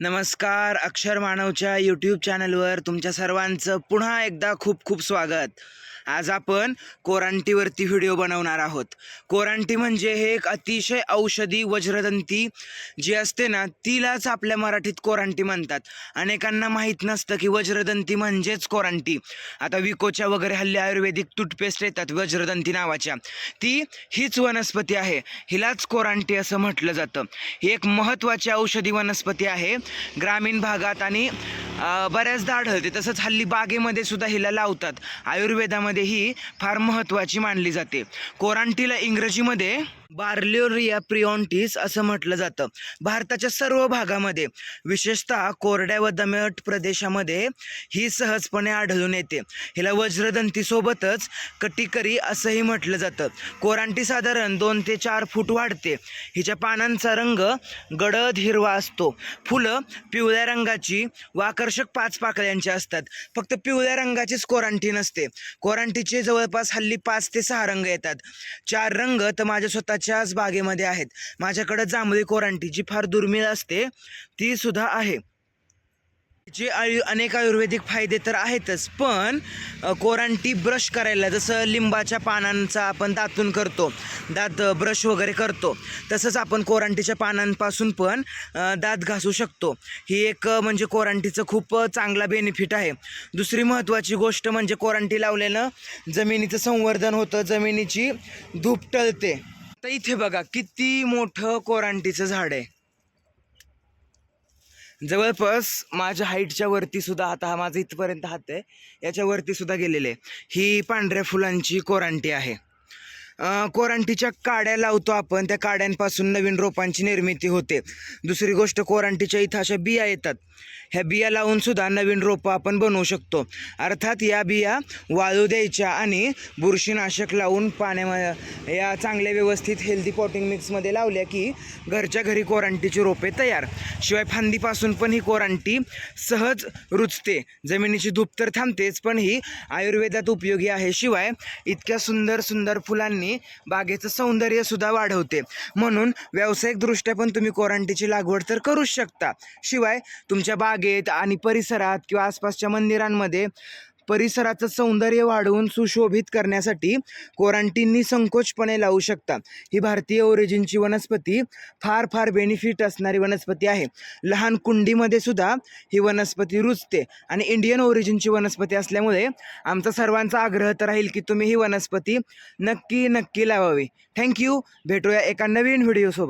नमस्कार अक्षर मानवच्या यूट्यूब चॅनलवर तुमच्या सर्वांचं पुन्हा एकदा खूप खूप स्वागत. आज आपण कोरांटीवरती व्हिडिओ बनवणार आहोत. कोरांटी म्हणजे हे एक अतिशय औषधी वज्रदंती जी असते ना तिलाच आपल्या मराठीत कोरांटी म्हणतात. अनेकांना माहीत नसतं की वज्रदंती म्हणजेच कोरांटी. आता विकोच्या वगैरे हल्ली आयुर्वेदिक टूथपेस्ट येतात वज्रदंती नावाच्या. ती हीच वनस्पती आहे. हिलाच कोरांटी असं म्हटलं जातं. ही एक महत्त्वाची औषधी वनस्पती आहे. ग्रामीण भागात आणि बऱ्याचदा आढळते. तसंच हल्ली बागेमध्ये सुद्धा हिला लावतात. आयुर्वेदामध्ये ही फार महत्त्वाची मानली जाते. कोरांटीला इंग्रजीमध्ये बार्लिओरिया प्रियॉन्टीस असं म्हटलं जातं. भारताच्या सर्व भागामध्ये विशेषतः कोरड्या व दमट प्रदेशामध्ये ही सहजपणे आढळून येते. हिला वज्रदंतीसोबतच कटिकरी असंही म्हटलं जातं. कोरांटी साधारण दोन ते चार फूट वाढते. हिच्या पानांचा रंग गडद हिरवा असतो. फुलं पिवळ्या रंगाची वाकर आकर्षक पाच पाकळ्यांचे असतात. फक्त पिवळ्या रंगाचीच कोरांटी नसते. कोरांटीचे जवळपास हल्ली पाच ते सहा रंग येतात. चार रंग तर माझ्या स्वतःच्याच बागेमध्ये आहेत. माझ्याकडं जांभळी कोरांटी जी फार दुर्मिळ असते ती सुद्धा आहे. जे आयु अनेक आयुर्वेदिक फायदे तर आहेतच पण कोरांटी ब्रश करायला जसं लिंबाच्या पानांचा आपण दातून करतो दात ब्रश वगैरे करतो तसंच आपण कोरांटीच्या पानांपासून पण दात घासू शकतो. ही एक म्हणजे कोरांटीचं खूप चांगला बेनिफिट आहे. दुसरी महत्त्वाची गोष्ट म्हणजे कोरांटी लावल्यानं जमिनीचं संवर्धन होतं जमिनीची धूप टळते. तर इथे बघा किती मोठं कोरांटीचं झाड आहे. जवळपास माझ्या हाईटच्या वरती सुद्धा आता हा माझा इथपर्यंत हात आहे. याच्यावरतीसुद्धा सुद्धा गेलेले ही पांढऱ्या फुलांची कोरांटी आहे. कोरांटीच्या काड्या लावतो आपण. त्या काड्यांपासून नवीन रोपांची निर्मिती होते. दुसरी गोष्ट कोरांटीच्या इथं अशा बिया येतात. ह्या बिया लावून सुद्धा नवीन रोपं आपण बनवू शकतो. अर्थात या बिया वाळू द्यायच्या आणि बुरशीनाशक लावून पाण्यामध्ये या चांगल्या व्यवस्थित हेल्दी पॉटिंग मिक्समध्ये लावल्या की घरच्या घरी कोरांटीची रोपे तयार. शिवाय फांदीपासून पण ही कोरांटी सहज रुचते जमिनीची धूप तर थांबतेच पण ही आयुर्वेदात उपयोगी आहे. शिवाय इतक्या सुंदर सुंदर फुलांनी बागेचं सौंदर्य सुद्धा वाढवते. म्हणून व्यावसायिकदृष्ट्या पण तुम्ही कोरांटीची लागवड तर करूच शकता. शिवाय तुमच्या बागेत आणि परिसरात किंवा आसपासच्या मंदिरांमध्ये परिसराचं सौंदर्य वाढवून सुशोभित करण्यासाठी कोरांटींनी संकोचपणे लावू शकता. ही भारतीय ओरिजिनची वनस्पती फार फार बेनिफिट असणारी वनस्पती आहे. लहान कुंडीमध्ये सुद्धा ही वनस्पती रुजते आणि इंडियन ओरिजिनची वनस्पती असल्यामुळे आमचा सर्वांचा आग्रह तर राहील की तुम्ही ही वनस्पती नक्की नक्की लावावी. थँक्यू भेटूया एका नवीन व्हिडिओसोबत